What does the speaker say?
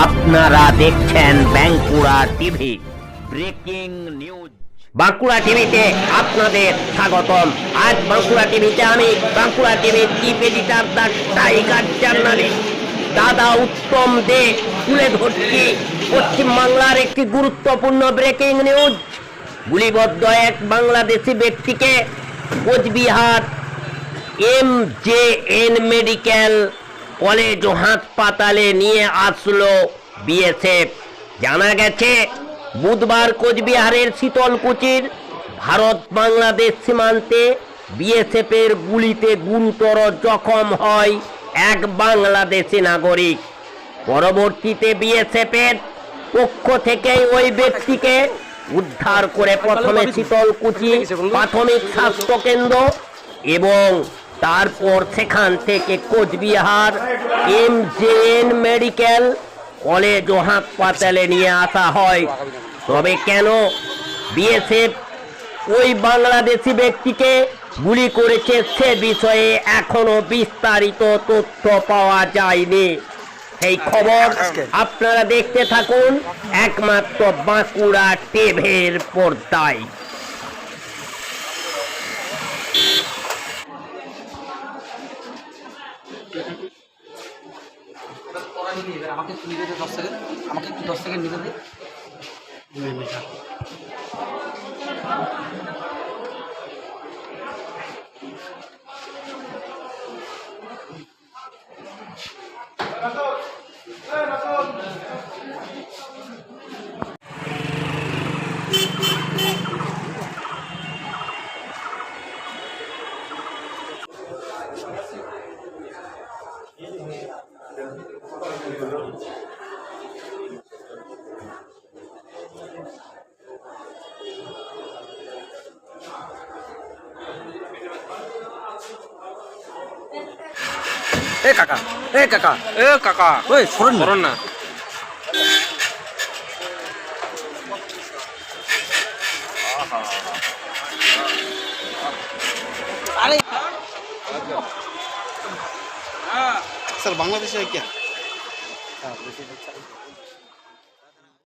আপনারা দেখছেন Bankura TV. Breaking news. Bankura টিভিতে আপনাদের স্বাগতম। আজ বাঁকুড়া টিভিতে আমি, বাঁকুড়া টিভির chief editor the tiger journalist দাদা উত্তম দে, তুলে ধরছি পশ্চিমবাংলার একটি গুরুত্বপূর্ণ ব্রেকিং নিউজ। গুলিবদ্ধ এক বাংলাদেশি ব্যক্তিকে Cooch Behar M J N medical college ও হাসপাতালে নিয়ে আসলো বিএসএফ। জানা গেছে বুধবার কোচবিহারের শীতলকুচির ভারত বাংলাদেশ সীমান্তে বিএসএফের গুলিতে গুরুতর জখম হয় এক বাংলাদেশি নাগরিক। পরবর্তীতে বিএসএফের পক্ষ থেকে ওই ব্যক্তিকে উদ্ধার করে প্রথমে শীতলকুচি প্রাথমিক স্বাস্থ্য কেন্দ্র এবং তারপর সেখান থেকে কোচবিহার এম মেডিকেল, কলেজ ও হাসপাতালে নিয়ে আসা হয়। তবে কেন বিএসএফ ওই বাংলাদেশি ব্যক্তিকে গুলি করেছে সে বিষয়ে এখনও বিস্তারিত তথ্য পাওয়া যায়নি। সেই খবর আপনারা দেখতে থাকুন একমাত্র বাঁকুড়া টেভের পর্দায়। এবার আমাকে একটু নিতে দশ সেকেন্ড আমাকে একটু দশ সেকেন্ড নিতে দে এ কাকা এ কাকা। এ কাকা। ওই সরুন না। করুন না। আরে सर Ah, presidente sa